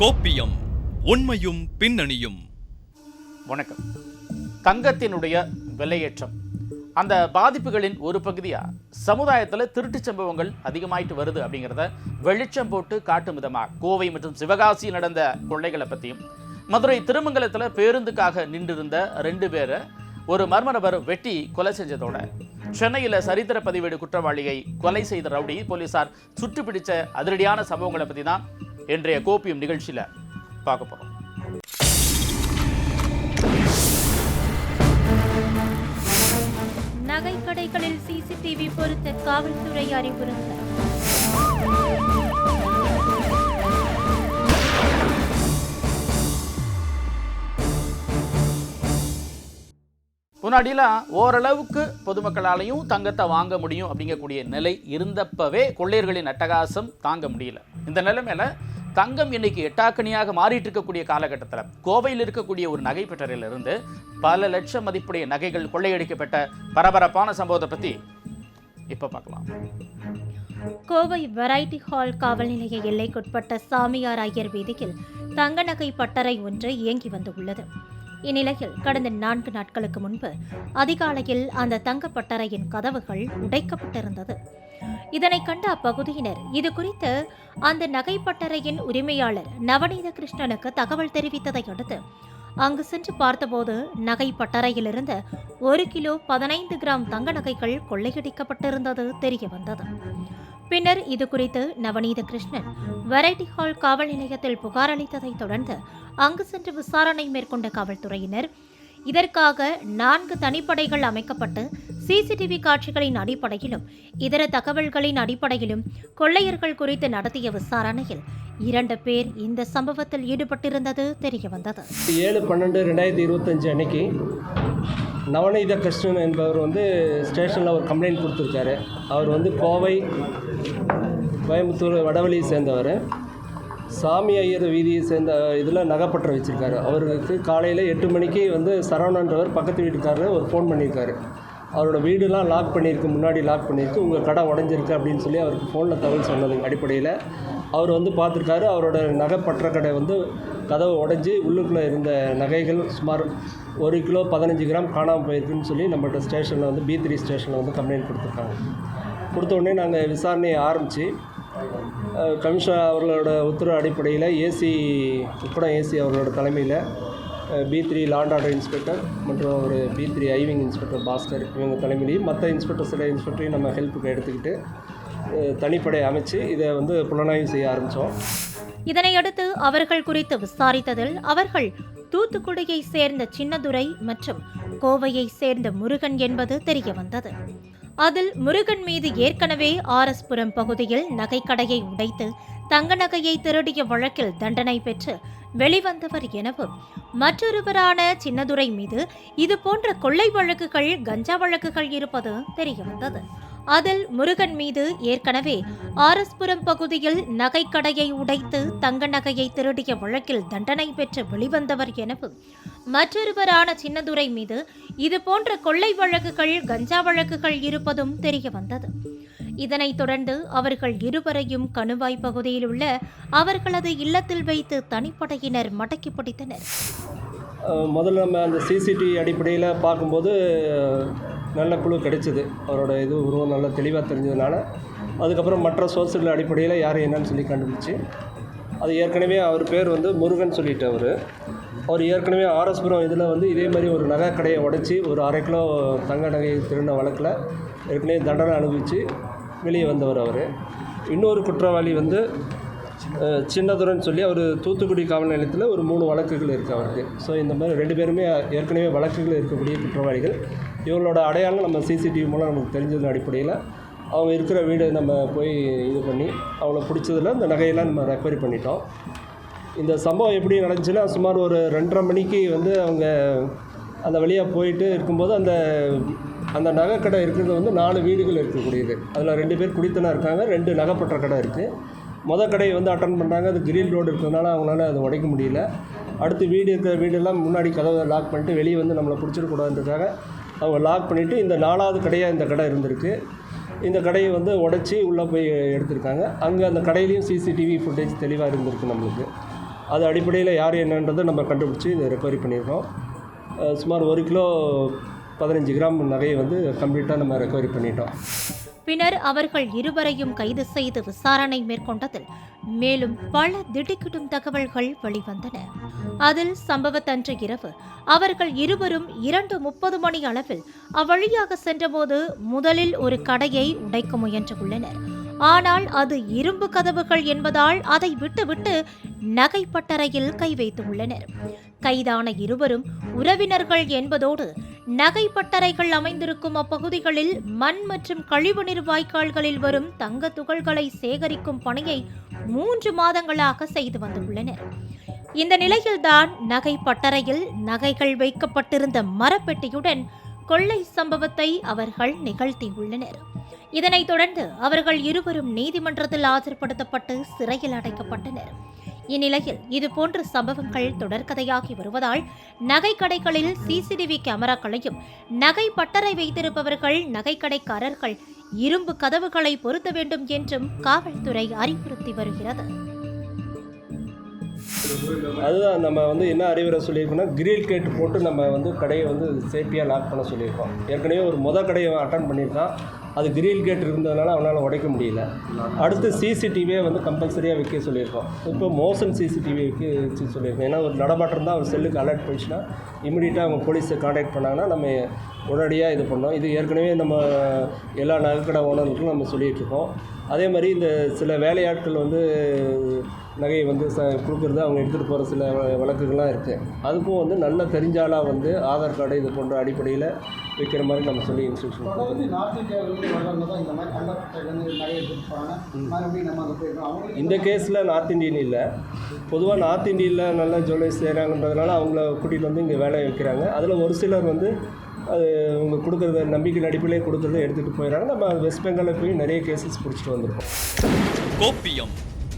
கோப்பியம் உண்மையும் பின்னணியும். வணக்கம். தங்கத்தினுடைய விலையேற்றம். அந்த பாதிப்புகளின் ஒரு பகுதியாக சமுதாயத்தில் திருட்டுச் சம்பவங்கள் அதிகமாயிட்டு வருது அப்படிங்கிறத வெளிச்சம் போட்டு காட்டும் விதமாக கோவை மற்றும் சிவகாசி நடந்த கொள்ளைகளை பற்றியும் மதுரை திருமங்கலத்தில் பேருந்துக்காக நின்றிருந்த ரெண்டு பேரை ஒரு மர்ம நபர் வெட்டி கொலை செஞ்சதோட சென்னையில் சரித்திர பதிவேடு குற்றவாளியை கொலை செய்த ரவுடி போலீசார் சுட்டு பிடிச்ச அதிரடியான சம்பவங்களை பற்றி தான் இன்றைய கோப்பியம் நிகழ்ச்சியில் பார்க்க போகிறோம் நகைக்கடைகளில் சிசிடிவி பொருத்த காவல்துறை அறிவுறுத்தல். முன்னாடிலாம் ஓரளவுக்கு பொதுமக்களாலையும் தங்கத்தை வாங்க முடியும் அப்படிங்கக்கூடிய நிலை இருந்தப்பவே கொள்ளையர்களின் அட்டகாசம் தாங்க முடியல. இந்த நிலைமையில தங்கம் இன்னைக்கு எட்டாக்கணியாக மாறிட்டு இருக்கக்கூடிய காலகட்டத்தில் கோவையில் இருக்கக்கூடிய ஒரு நகை பல லட்சம் மதிப்புடைய நகைகள் கொள்ளையடிக்கப்பட்ட பரபரப்பான சம்பவத்தை பத்தி இப்ப பார்க்கலாம். கோவை வெரைட்டி ஹால் காவல் நிலைய எல்லைக்குட்பட்ட சாமியார் ஐயர் வீதியில் தங்க நகை பட்டறை ஒன்று இயங்கி வந்துள்ளது இந்நிலையில் கடந்த நான்கு நாட்களுக்கு முன்பு அதிகாலையில் அந்த தங்கப்பட்டறையின் கதவுகள் உடைக்கப்பட்டிருந்தது. இதனை கண்ட அப்பகுதியினர் இது குறித்து அந்த நகைப்பட்டறையின் உரிமையாளர் நவநீத கிருஷ்ணனுக்கு தகவல் தெரிவித்ததை அடுத்து அங்கு சென்று பார்த்தபோது நகை பட்டறையிலிருந்து ஒரு கிலோ பதினைந்து கிராம் தங்க நகைகள் கொள்ளையடிக்கப்பட்டிருந்தது தெரிய வந்தது பின்னர் இது குறித்து நவநீத கிருஷ்ணன் வெரைட்டி ஹால் காவல் நிலையத்தில் புகார் அளித்ததை தொடர்ந்து அங்கு சென்று விசாரணை மேற்கொண்ட காவல்துறையினர் இதற்காக நான்கு தனிப்படைகள் அமைக்கப்பட்டு சிசிடிவி காட்சிகளின் அடிப்படையிலும் இதர தகவல்களின் அடிப்படையிலும் கொள்ளையர்கள் குறித்து நடத்திய விசாரணையில் இரண்டு பேர் இந்த சம்பவத்தில் ஈடுபட்டிருந்தது தெரியவந்தது. ஏழு பன்னெண்டு ரெண்டாயிரத்தி இருபத்தஞ்சு அன்னைக்கு நவநீத கிருஷ்ணன் என்பவர் வந்து ஸ்டேஷனில் ஒரு கம்ப்ளைண்ட் கொடுத்துருக்காரு. அவர் வந்து கோவை கோயம்புத்தூர் வடவழியை சேர்ந்தவர். சாமி ஐயர் வீதியை சேர்ந்த இதில் நகைப்பற்ற வச்சுருக்காரு. அவருக்கு காலையில் எட்டு மணிக்கு வந்து சரவணன்றவர் பக்கத்து வீட்டுக்காரர் ஒரு ஃபோன் பண்ணியிருக்காரு அவரோட வீடுலாம் லாக் பண்ணியிருக்கு முன்னாடி லாக் பண்ணியிருக்கு. உங்கள் கடை உடஞ்சிருக்கு அப்படின்னு சொல்லி அவருக்கு ஃபோனில் தகவல் சொன்னது அடிப்படையில். அவர் வந்து பார்த்துருக்காரு அவரோட நகை பற்ற கடை வந்து கதவு உடஞ்சி உள்ளுக்குள்ளே இருந்த நகைகள் சுமார் ஒரு கிலோ பதினஞ்சு கிராம் காணாமல் போயிருக்குன்னு சொல்லி நம்மள்ட்ட ஸ்டேஷனில் வந்து பி த்ரீ ஸ்டேஷனில் வந்து கம்ப்ளைண்ட் கொடுத்துருக்காங்க. கொடுத்த உடனே நாங்கள் விசாரணையை ஆரம்பித்து கமிஷனர் அவர்களோட உத்தரவு அடிப்படையில் ஏசி உப்படம் ஏசி அவர்களோட தலைமையில் B three law and order inspector மற்றும் ஒரு பி த்ரீ ஐவிங் இன்ஸ்பெக்டர் பாஸ்கர் இவங்க தலைமையிலையும் மற்ற இன்ஸ்பெக்டர் சில இன்ஸ்பெக்டரையும் நம்ம ஹெல்ப்புக்கு எடுத்துக்கிட்டு தனிப்படை அமைச்சு இதை வந்து புலனாய்வு செய்ய ஆரம்பித்தோம் இதனையடுத்து அவர்கள் குறித்து விசாரித்ததில் அவர்கள் தூத்துக்குடியை சேர்ந்த சின்னதுரை மற்றும் கோவையை சேர்ந்த முருகன் என்பது தெரியவந்தது. அதில் முருகன் மீது ஏற்கனவே ஆர்எஸ்புரம் பகுதியில் நகைக்கடையை உடைத்து தங்க நகையை திருடிய வழக்கில் தண்டனை பெற்று வெளிவந்தவர் எனவும் மற்றொருவரான சின்னதுரை மீது இது போன்ற கொள்ளை வழக்குகள் கஞ்சா வழக்குகள் இருப்பது தெரியவந்தது. அதில் முருகன் மீது ஏற்கனவே ஆரஸ்புரம் பகுதியில் நகைக்கடையை உடைத்து தங்க நகையை திருடிய வழக்கில் தண்டனை பெற்று வெளிவந்தவர் எனவும் மற்றொருவரான சின்னதுரை மீது இது போன்ற கொள்ளை வழக்குகள் கஞ்சா வழக்குகள் இருப்பதும் தெரிய வந்தது இதனைத் தொடர்ந்து அவர்கள் இருவரையும் கணுவாய் பகுதியில் உள்ள அவர்களது இல்லத்தில் வைத்து தனிப்படையினர் மடக்கி பிடித்தனர். முதல்ல நம்ம அந்த சிசிடிவி அடிப்படையில் பார்க்கும்போது நல்ல குழு கிடைச்சிது. அவரோட இது உருவம் நல்லா தெளிவாக தெரிஞ்சதுனால அதுக்கப்புறம் மற்ற சோர்ஸ்கள் அடிப்படையில் யார் என்னன்னு சொல்லி கண்டுபிடிச்சி அது ஏற்கனவே அவர் பேர் வந்து முருகன் சொல்லிட்டு அவர் அவர் ஏற்கனவே ஆர்எஸ்புரம் இதில் வந்து இதே மாதிரி ஒரு நகை கடையை உடைச்சி ஒரு அரை கிலோ தங்க நகை திருடின வழக்கில் ஏற்கனவே தண்டனை அனுபவித்து வெளியே வந்தவர் அவர். இன்னொரு குற்றவாளி வந்து சின்னதுரன் சொல்லி அவர் தூத்துக்குடி காவல் நிலையத்தில் ஒரு மூணு வழக்குகள் இருக்குது அவருக்கு. ஸோ இந்த மாதிரி ரெண்டு பேருமே ஏற்கனவே வழக்குகள் இருக்கக்கூடிய குற்றவாளிகள். இவங்களோட அடையாளம் நம்ம சிசிடிவி மூலம் நமக்கு தெரிஞ்சதன் அடிப்படையில் அவங்க இருக்கிற வீடு நம்ம போய் இது பண்ணி அவங்கள பிடிச்சதில் இந்த நகையெல்லாம் நம்ம ரெக்கவரி பண்ணிட்டோம். இந்த சம்பவம் எப்படி நடந்துச்சுன்னா சுமார் ஒரு ரெண்டரை மணிக்கு வந்து அவங்க அந்த வழியாக போயிட்டு இருக்கும்போது அந்த அந்த நகைக்கடை இருக்கிறது வந்து நாலு வீடுகள் இருக்கக்கூடியது. அதில் ரெண்டு பேர் குடித்தனம் இருக்காங்க ரெண்டு நகைப்பற்ற கடை இருக்குது மொதல் கடையை வந்து அட்டன் பண்ணாங்க அது கிரில் ரோடு இருக்கிறதுனால அவங்களால அதை உடைக்க முடியல. அடுத்து வீடு இருக்கிற வீடெல்லாம் முன்னாடி கதவை லாக் பண்ணிட்டு வெளியே வந்து நம்மளை பிடிச்சிடக்கூடாதுன்றதுக்காக அவங்க லாக் பண்ணிவிட்டு இந்த நாலாவது கடையாக இந்த கடை இருந்திருக்கு. இந்த கடையை வந்து உடச்சி உள்ளே போய் எடுத்திருக்காங்க. அங்கே அந்த கடையிலையும் சிசிடிவி ஃபுட்டேஜ் தெளிவாக இருந்திருக்கு நம்மளுக்கு. அது அடிப்படையில் யார் என்னன்றதை நம்ம கண்டுபிடிச்சி இதை ரெக்கவரி பண்ணியிருக்கோம். சுமார் ஒரு கிலோ பதினஞ்சு கிராம் நகையை வந்து கம்ப்ளீட்டாக நம்ம ரெக்கவரி பண்ணிட்டோம். பின்னர் அவர்கள் இருவரையும் கைது செய்து விசாரணை மேற்கொண்டதில் மேலும் பல திடுக்கிடும் தகவல்கள் வெளிவந்தன. அதில் சம்பவத்தன்று இரவு அவர்கள் இருவரும் இரண்டு முப்பது மணி அளவில் அவ்வழியாக சென்றபோது முதலில் ஒரு கடையை உடைக்க முயன்றுள்ளனர் ஆனால் அது இரும்பு கதவுகள் என்பதால் அதை விட்டுவிட்டு நகை பட்டறையில் கை வைத்துள்ளனர். கைதான இருவரும் உறவினர்கள் என்பதோடு நகை பட்டறைகள் அமைந்திருக்கும் அப்பகுதிகளில் மண் மற்றும் கழிவுநீர் வாய்க்கால்களில் வரும் தங்க துகள்களை சேகரிக்கும் பணியை மூன்று மாதங்களாக செய்து வந்துள்ளனர். இந்த நிலையில்தான் நகை பட்டறையில் நகைகள் வைக்கப்பட்டிருந்த மரப்பெட்டியுடன் கொள்ளை சம்பவத்தை அவர்கள் நிகழ்த்தியுள்ளனர். இதனைத் தொடர்ந்து அவர்கள் இருவரும் நீதிமன்றத்தில் ஆஜர்படுத்தப்பட்டு சிறையில் அடைக்கப்பட்டனர். இந்நிலையில் இதுபோன்ற சம்பவங்கள் தொடர்கதையாகி வருவதால் நகை கடைகளில் சிசிடிவி கேமராக்களையும் நகை பட்டறை வைத்திருப்பவர்கள் நகைக்கடைக்காரர்கள் இரும்பு கதவுகளை பொருத்த வேண்டும் என்றும் காவல்துறை அறிவுறுத்தி வருகிறது. அதுதான் நம்ம வந்து என்ன அறிவுரை சொல்லியிருக்கோம்னா கிரில் கேட் போட்டு நம்ம வந்து கடையை வந்து சேஃப்டியாக லாக் பண்ண சொல்லியிருக்கோம். ஏற்கனவே ஒரு மொதல் கடையை அட்டன் பண்ணியிருக்கான். அது கிரில் கேட் இருந்ததுனால அவனால் உடைக்க முடியல. அடுத்து சிசிடிவியை வந்து கம்பல்சரியாக வைக்க சொல்லியிருக்கோம். இப்போ மோஷன் சிசிடிவி வைக்க வச்சு சொல்லியிருக்கோம். ஏன்னா ஒரு நடமாட்டம் தான் அவர் செல்லுக்கு அலர்ட் போயிடுச்சுன்னா இமீடியட்டாக அவங்க போலீஸை காண்டாக்ட் பண்ணாங்கன்னா நம்ம உடனடியாக இது பண்ணோம். இது ஏற்கனவே நம்ம எல்லா நகைக்கடை ஓனர்களுக்கும் நம்ம சொல்லிகிட்ருக்கோம் அதே மாதிரி இந்த சில வேலையாட்கள் வந்து நகையை வந்து ச கொடுக்குறது அவங்க எடுத்துகிட்டு போகிற சில வ- வழக்குகள்லாம் இருக்குது அதுக்கும் வந்து நல்ல தெரிஞ்சாலாக வந்து ஆதார் கார்டு இது போன்ற அடிப்படையில் வைக்கிற மாதிரி நம்ம சொல்லி இன்ஸ்ட்ரக்ஷன் இந்த கேஸில் நார்த் இந்தியன் இல்லை. பொதுவாக நார்த் இந்தியில் நல்ல ஜுவல்லர்ஸ் செய்கிறாங்கன்றதுனால அவங்கள கூட்டிகிட்டு வந்து இங்கே வேலையை வைக்கிறாங்க. அதில் ஒரு சிலர் வந்து அது அவங்க கொடுக்குறத நம்பிக்கை அடிப்படையிலே கொடுக்குறத எடுத்துகிட்டு போயிடறாங்க. நம்ம வெஸ்ட் பெங்காலில் போய் நிறைய கேசஸ் பிடிச்சிட்டு வந்திருக்கோம். கோப்பியம்